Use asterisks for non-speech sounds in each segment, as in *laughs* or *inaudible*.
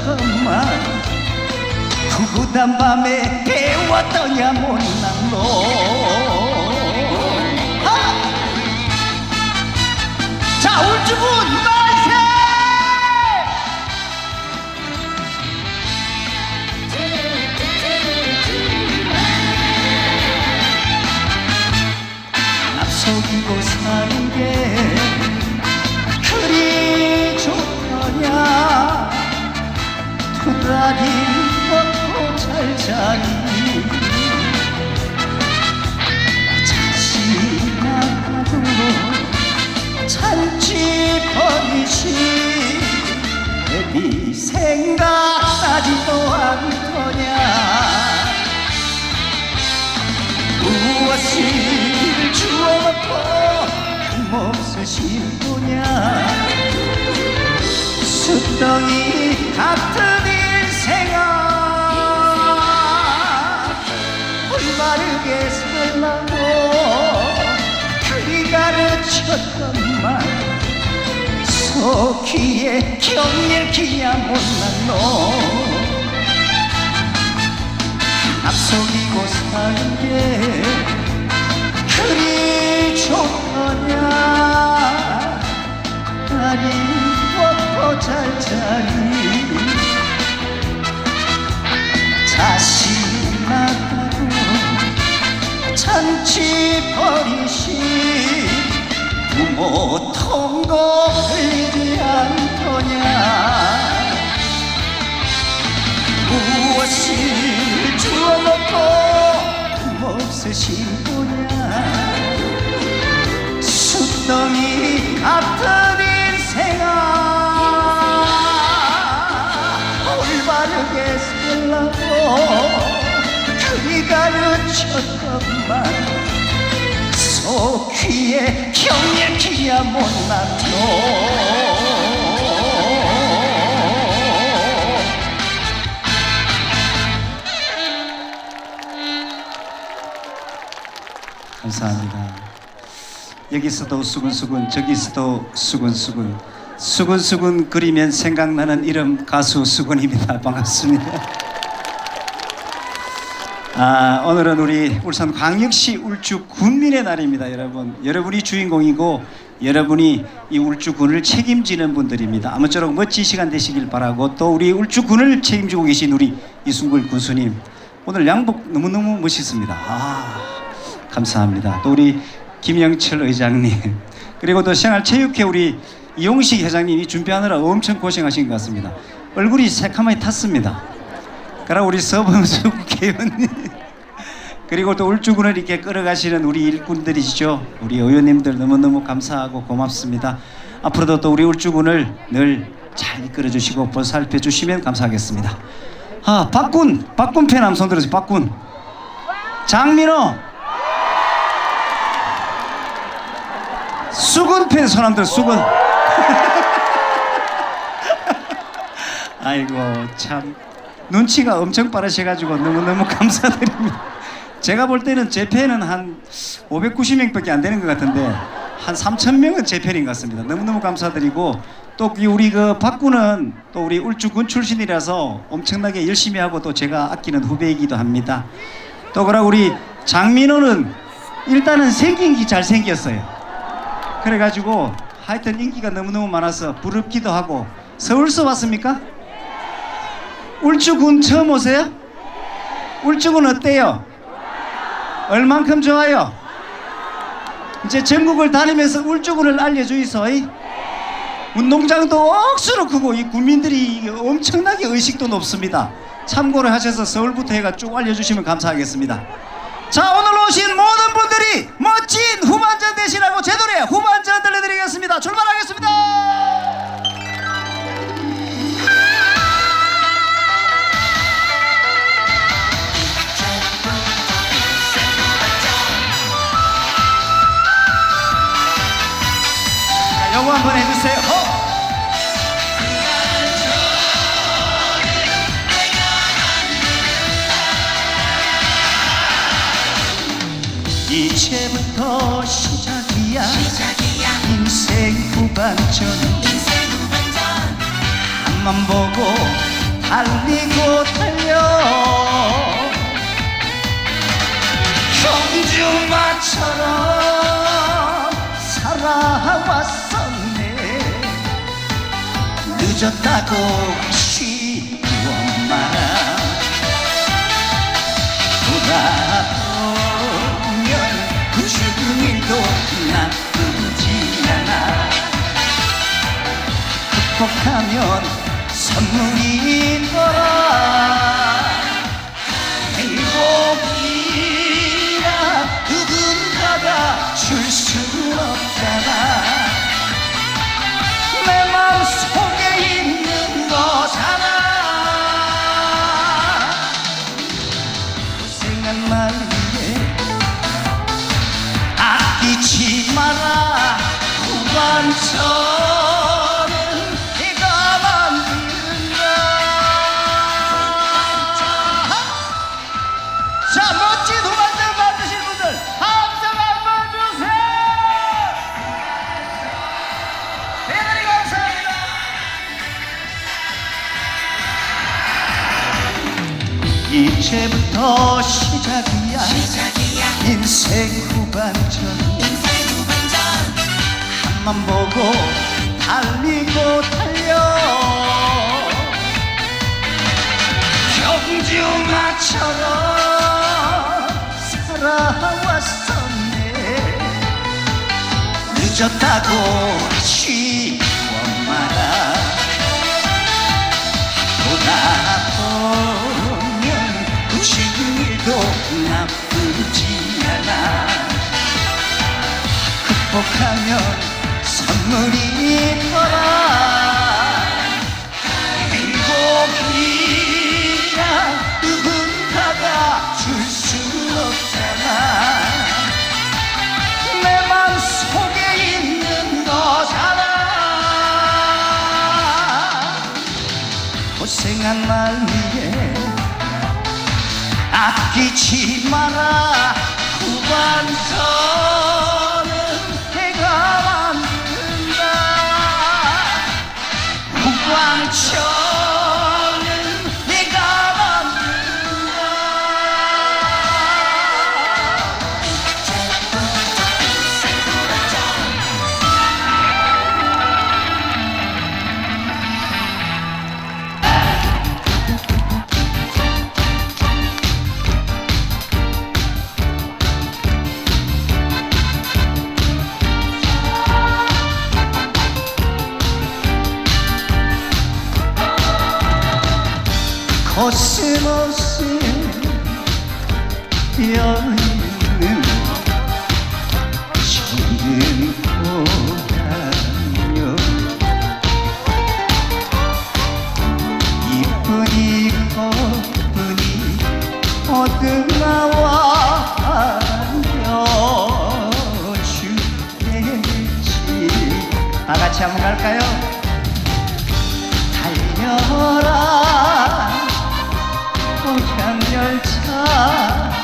가르쳤더만 구구단 밤에 배웠더냐 못난 놈 하! 자 울주군 두 다리 뻗고 잘 자니 잔치 버리시 네 생각나지도 않더냐 무엇을 주워먹고 힘없으신 거냐 숫덩이 같은 올바르게 살라고 가르쳤건만 속기에 경멸기야 못난 놈 앞속이고 사는 게 그리 좋더냐. 다리 뻗고 잘 자니 자신나다고 잔치 버리시 부모 통고 흘리지 않더냐? 무엇을 주워먹고 없으신 거냐? 숫덩이 같은 경력이야 놈 감사합니다. 여기서도 수근수근 저기서도 수근수근 수근수근 그리면 생각나는 이름 가수 수근입니다. 반갑습니다. 아, 오늘은 우리 울산 광역시 울주 군민의 날입니다, 여러분. 여러분이 주인공이고 여러분이 이 울주군을 책임지는 분들입니다. 아무쪼록 멋진 시간 되시길 바라고 또 우리 울주군을 책임지고 계신 우리 이순글 군수님 오늘 양복 너무너무 멋있습니다. 아, 감사합니다. 또 우리 김영철 의장님 그리고 또 생활체육회 우리 이용식 회장님이 준비하느라 엄청 고생하신 것 같습니다. 얼굴이 새카맣게 탔습니다. 그리고 우리 서범수 *laughs* 국회의원님 그리고 또 울주군을 이렇게 끌어가시는 우리 일꾼들이시죠. 우리 의원님들 너무너무 감사하고 고맙습니다. 앞으로도 또 우리 울주군을 늘 잘 이끌어 주시고 보살펴 주시면 감사하겠습니다. 아, 박군, 박군 팬 한번 손 들어주세요. 박군. 장민호. 수근 팬손 한번 들어, 수근. *laughs* 아이고, 참. 눈치가 엄청 빠르셔가지고 너무너무 감사드립니다. 제가 볼 때는 제 팬은 한 590명밖에 안 되는 것 같은데 한 3천 명은 제 팬인 것 같습니다. 너무너무 감사드리고 또이 우리 그 박군은 또 우리 울주군 출신이라서 엄청나게 열심히 하고 또 제가 아끼는 후배이기도 합니다. 또 그러고 우리 장민호는 일단은 생긴 게 잘 생겼어요. 그래가지고 하여튼 인기가 너무너무 많아서 부럽기도 하고 서울서 왔습니까? 울주군 처음 오세요? 울주군 어때요? 얼만큼 좋아요? 이제 전국을 다니면서 울주군을 알려주이소. 운동장도 억수로 크고 이 국민들이 엄청나게 의식도 높습니다. 참고를 하셔서 서울부터 해가 쭉 알려주시면 감사하겠습니다. 자 오늘 오신 모든 분들이 멋진 후반전 되시라고 제 노래 후반전 들려드리겠습니다. 출발하겠습니다. 자, 요거 한번 해주세요. 어? 이제부터 시작이야, 인생 후반전. 앞만 보고 달리고 달려. 경주마처럼 늦었다고 쉬워 마라 돌아보면 그 죽은 일도 나쁘지 않아. 극복하면 선물이 있더라 행복 이제부터 시작이야. 인생 후반전. 앞만 보고 달리고 달려. 경주마처럼 살아왔었네. 늦었다고 쉬 나쁘지 않아. 극복하면 선물이 있더라. 행복이야 누군가가 줄 수 없잖아. 내 맘속에 있는 거잖아. 고생한 날 위해 아끼지 마라. 후반전 코스모스 여인은 지는 보라며 이쁜이 거분이 어디 나와 알려주겠지 다 같이 한번 갈까요? 달려라 고향 열차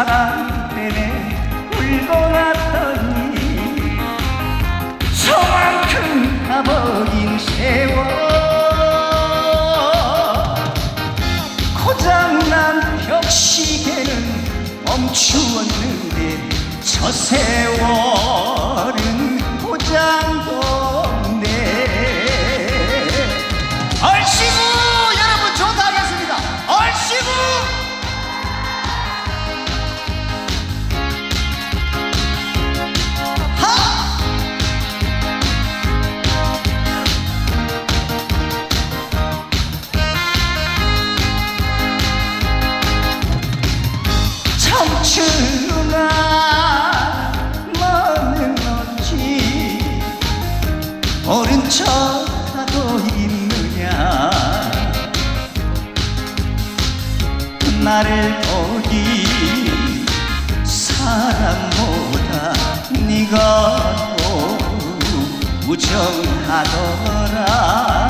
사랑 때문에 울고 났더니 저만큼 가버린 세월. 고장난 벽시계는 멈추었는데 저 세월은 고장 걱정하더라.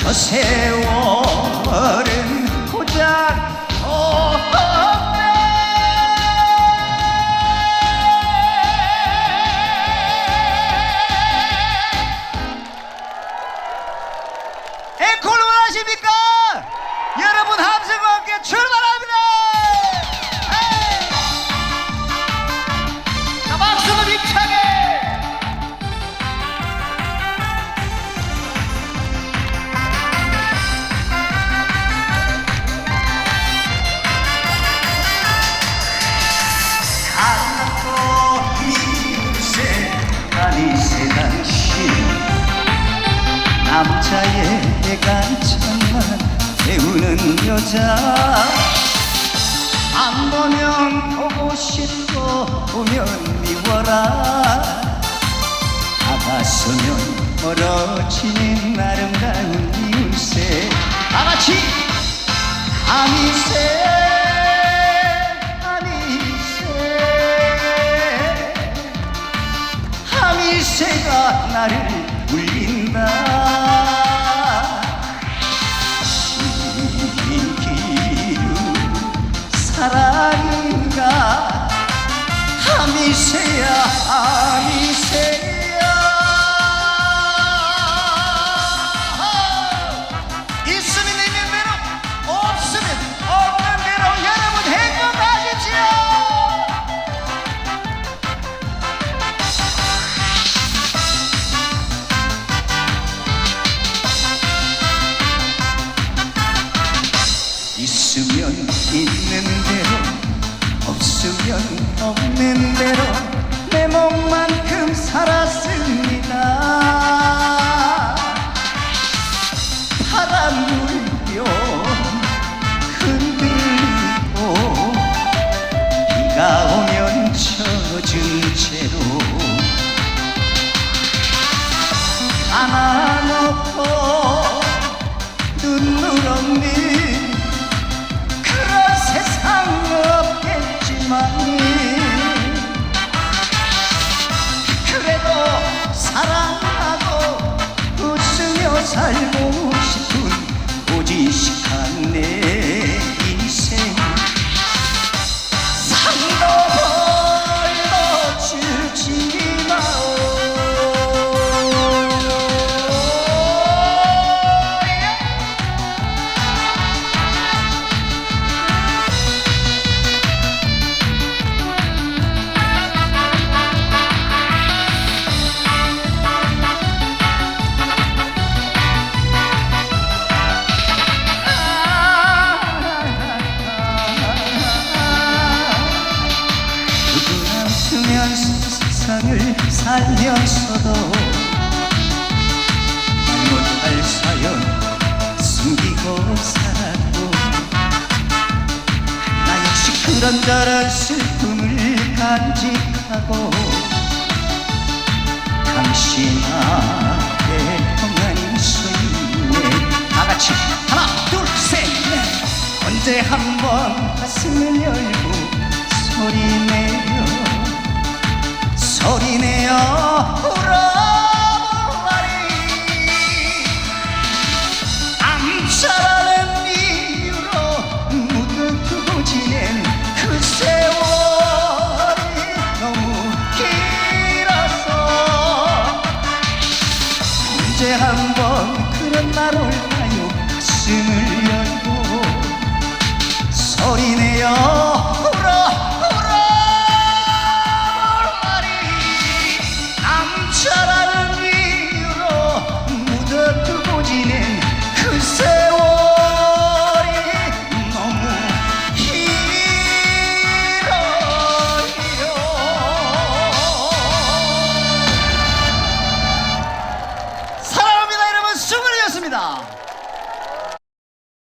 저 세월은 고작 남자의 애가 정말 배우는 여자. 안 보면 보고 싶고 보면 미워라. 다가서면 멀어지는 아름다운 이웃에 다같이 아미새 아미새 아미새가 나를 Yeah, I'm തിന്നുണങ്ങി 언제 한번 가슴을 열고 소리내려 소리내어 울어보라리. 암살하는 이유로 묻어두고 지낸 그 세월이 너무 길어서. 언제 한번 그런 날 올까요? 가슴을 소리내어